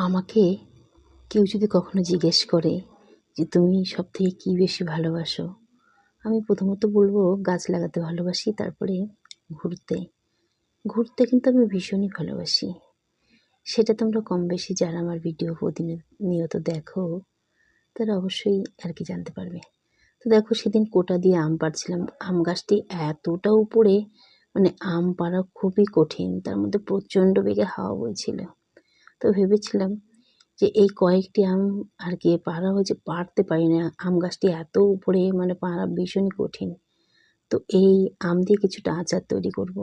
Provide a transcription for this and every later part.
আমাকে কেউ যদি কখনো জিজ্ঞেস করে যে তুমি সব থেকে কী বেশি ভালোবাসো, আমি প্রথমত বলব গাছ লাগাতে ভালোবাসি, তারপরে ঘুরতে। ঘুরতে কিন্তু আমি ভীষণই ভালোবাসি। সেটা তোমরা কম বেশি যারা আমার ভিডিও প্রতিনিয়ত দেখো, তারা অবশ্যই আর কি জানতে পারবে। তো দেখো সেদিন কোটা দিয়ে আম পাড়ছিলাম। আম গাছটি এতটা উপরে মানে আম পাড়া খুবই কঠিন, তার মধ্যে প্রচণ্ড বেগে হাওয়া বইছিল। তো ভেবেছিলাম যে এই কয়েকটি আম আর কি পাড়া হয়েছে পারতে পারি না। আম গাছটি এত উপরে মানে পাড়া ভীষণই কঠিন। তো এই আম দিয়ে কিছুটা আচার তৈরি করব।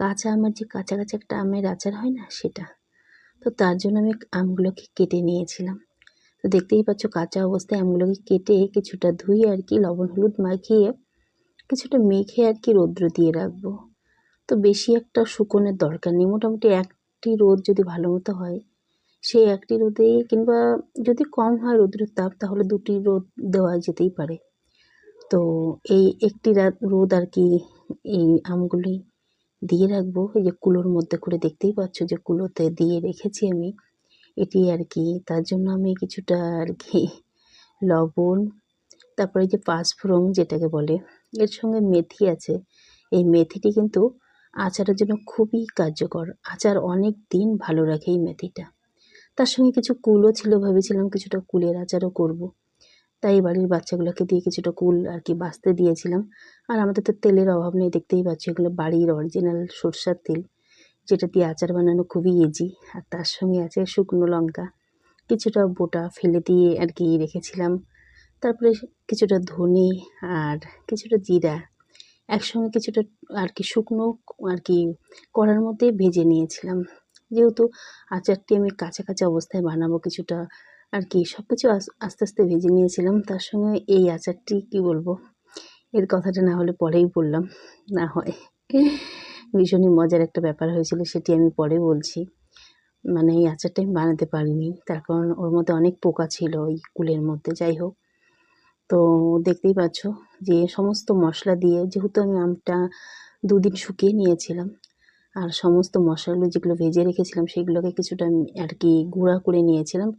কাঁচা আমের যে কাঁচা কাঁচা একটা আমের আচার হয় না সেটা। তো তার জন্য আমি আমগুলোকে কেটে নিয়েছিলাম। তো দেখতেই পাচ্ছ কাঁচা অবস্থায় আমগুলোকে কেটে কিছুটা ধুয়ে আর কি লবণ, হলুদ মাখিয়ে কিছুটা মেখে আর কি রৌদ্র দিয়ে রাখব। তো বেশি একটা শুকোনের দরকার নেই। মোটামুটি একটি রোদ যদি ভালো মতো হয়, সেই একটি রোদে কিংবা যদি কম হয় রোদ্রের তাপ, তাহলে দুটি রোদ দেওয়া যেতেই পারে। তো এই একটি রোদ আর কি এই আমগুলি দিয়ে রাখব। এই যে কুলোর মধ্যে করে দেখতেই পাচ্ছ যে কুলোতে দিয়ে রেখেছি আমি। এটি আর কি, তার জন্য আমি কিছুটা আর কি লবণ, তারপরে যে পাঁচফোড়ন যেটাকে বলে, এর সঙ্গে মেথি আছে। এই মেথিটি কিন্তু আচারের জন্য খুবই কার্যকর। আচার অনেক দিন ভালো রাখে এই মেথিটা। তার সঙ্গে কিছু কুলও ছিল, ভেবেছিলাম কিছুটা কুলের আচারও করব। তাই বাড়ির বাচ্চাগুলোকে দিয়ে কিছুটা কুল আর কি বাঁচতে দিয়েছিলাম। আর আমাদের তো তেলের অভাব নেই, দেখতেই পাচ্ছি এগুলো বাড়ির অরিজিনাল সরষার তেল, যেটা দিয়ে আচার বানানো খুবই ইজি আর তার সঙ্গে আছে শুকনো লঙ্কা। কিছুটা বোটা ফেলে দিয়ে আর কি রেখেছিলাম। তারপরে কিছুটা ধনে আর কিছুটা জিরা। একসঙ্গে কিছুটা আর কি শুকনো আর কি কড়ার মধ্যে ভেজে নিয়েছিলাম। যেহেতু আচারটি আমি কাঁচা অবস্থায় বানাবো কিছুটা আর কি সব কিছু আস্তে আস্তে ভেজে নিয়েছিলাম, তার সঙ্গে এই আচারটি কি বলব? এর কথাটা না হলে পরেই বললাম, না হয়। ভীষণই মজার একটা ব্যাপার হয়েছিল, সেটি আমি পরে বলছি। মানে এই আচারটা আমি বানাতে পারিনি, তার কারণ ওর মধ্যে অনেক পোকা ছিল ওই কুলের মধ্যে, যাই হোক। তো দেখতেই পাচ্ছ যে সমস্ত মশলা দিয়ে যেহেতু আমি আমটা দুদিন শুকিয়ে নিয়েছিলাম, আর সমস্ত মশলাগুলো যেগুলো ভেজে রেখেছিলাম সেগুলোকে কিছুটা আর কি গুঁড়া করে নিয়েছিলাম।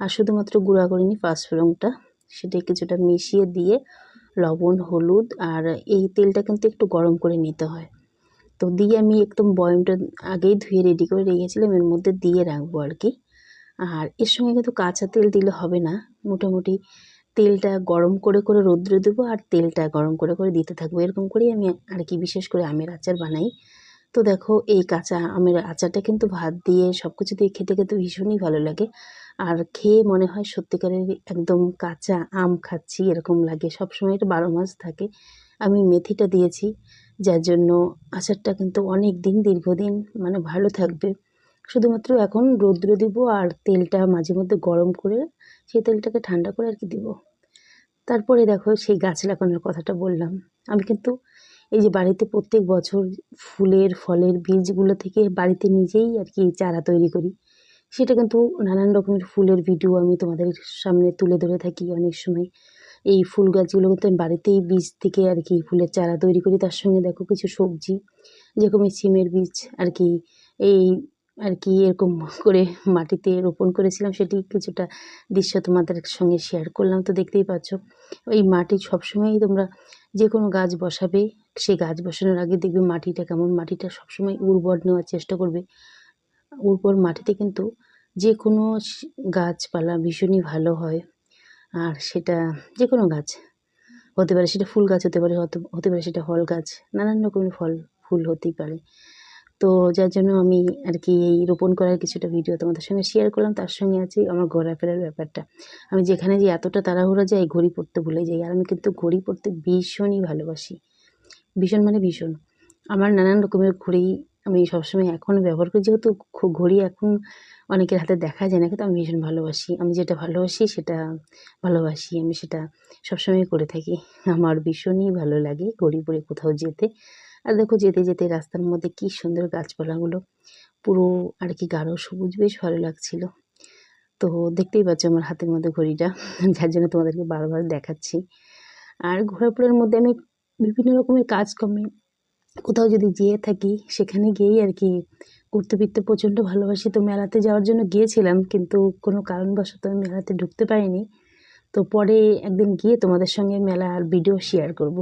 আর শুধুমাত্র গুঁড়া করে করিনি পাঁচফোড়নটা সেটা কিছুটা মিশিয়ে দিয়ে লবণ, হলুদ আর এই তেলটা কিন্তু একটু গরম করে নিতে হয়। তো দিয়ে আমি একদম বয়মটা আগেই ধুয়ে রেডি করে রেখেছিলাম, এর মধ্যে দিয়ে রাখব আর কি। আর এর সঙ্গে কিন্তু কাঁচা তেল দিলে হবে না, মোটামুটি তেলটা গরম করে করে রৌদ্র দেবো আর তেলটা গরম করে করে দিতে থাকব। এরকম করেই আমি আর কি বিশেষ করে আমের আচার বানাই। তো দেখো, এই কাঁচা আমের আচারটা কিন্তু ভাত দিয়ে সব কিছু দিয়ে খেতে খেতে ভীষণই ভালো লাগে। আর খেয়ে মনে হয় সত্যিকারের একদম কাঁচা আম খাচ্ছি, এরকম লাগে। সবসময় এটা বারো মাস থাকে। আমি মেথিটা দিয়েছি, যার জন্য আচারটা কিন্তু অনেক দিন, দীর্ঘদিন মানে ভালো থাকবে। শুধুমাত্র এখন রৌদ্র দিব আর তেলটা মাঝে মধ্যে গরম করে সেই তেলটাকে ঠান্ডা করে আর কি দিব। তারপরে দেখো সেই গাছ লাগানোর কথাটা বললাম। আমি কিন্তু এই যে বাড়িতে প্রত্যেক বছর ফুলের, ফলের বীজগুলো থেকে বাড়িতে নিজেই আর কি চারা তৈরি করি। সেটা কিন্তু নানান রকমের ফুলের ভিডিও আমি তোমাদের সামনে তুলে ধরে থাকি অনেক সময়। এই ফুল গাছগুলো কিন্তু আমি বাড়িতেই বীজ থেকে আর কি ফুলের চারা তৈরি করি। তার সঙ্গে দেখো কিছু সবজি, যেরকম এই সিমের বীজ আর কি, এই আর কি এরকম করে মাটিতে রোপণ করেছিলাম, সেটি কিছুটা দৃশ্য তোমাদের সঙ্গে শেয়ার করলাম। তো দেখতেই পাচ্ছ, এই মাটি সবসময়ই তোমরা যে কোনো গাছ বসাবে, সেই গাছ বসানোর আগে দেখবে মাটিটা কেমন। মাটিটা সবসময় উর্বর নেওয়ার চেষ্টা করবে। উর্বর মাটিতে কিন্তু যে কোনো গাছপালা ভীষণই ভালো হয়। আর সেটা যে কোনো গাছ হতে পারে, সেটা ফুল গাছ হতে পারে হতে পারে সেটা ফল গাছ, নানান রকমের ফল, ফুল হতেই পারে। তো যার জন্য আমি আর কি এই রোপণ করার কিছুটা ভিডিও তোমাদের সঙ্গে শেয়ার করলাম। তার সঙ্গে আছে আমার ঘোরাফেরার ব্যাপারটা। আমি যেখানে যে এতটা তাড়াহুড়া যাই, ঘড়ি পড়তে ভুলে যাই। আর আমি কিন্তু ঘড়ি পড়তে ভীষণই ভালোবাসি। ভীষণ মানে ভীষণ। আমার নানান রকমের ঘড়ি আমি সবসময় এখনও ব্যবহার করি। যেহেতু ঘড়ি এখন অনেকের হাতে দেখা যায় না, কিন্তু আমি ভীষণ ভালোবাসি। আমি যেটা ভালোবাসি সেটা ভালোবাসি। আমি সেটা সবসময় করে থাকি। আমার ভীষণই ভালো লাগে ঘড়ি পরে কোথাও যেতে। আর দেখো যেতে যেতে রাস্তার মধ্যে কি সুন্দর গাছপালাগুলো। পুরো আর কি গাঢ় সবুজ, বেশ ভালো লাগছিল। তো দেখতেই পাচ্ছ আমার হাতের মধ্যে ঘড়িটা, যার জন্য তোমাদেরকে বারবার দেখাচ্ছি। আর ঘোরাফেরার মধ্যে আমি বিভিন্ন রকমের কাজকর্মে কোথাও যদি যেয়ে থাকি, সেখানে গিয়েই আর কি ঘুরতে ফিরতে প্রচণ্ড ভালোবাসি। তো মেলাতে যাওয়ার জন্য গিয়েছিলাম, কিন্তু কোনো কারণবশত আমি মেলাতে ঢুকতে পারিনি। তো পরে একদিন গিয়ে তোমাদের সঙ্গে মেলার ভিডিও শেয়ার করব।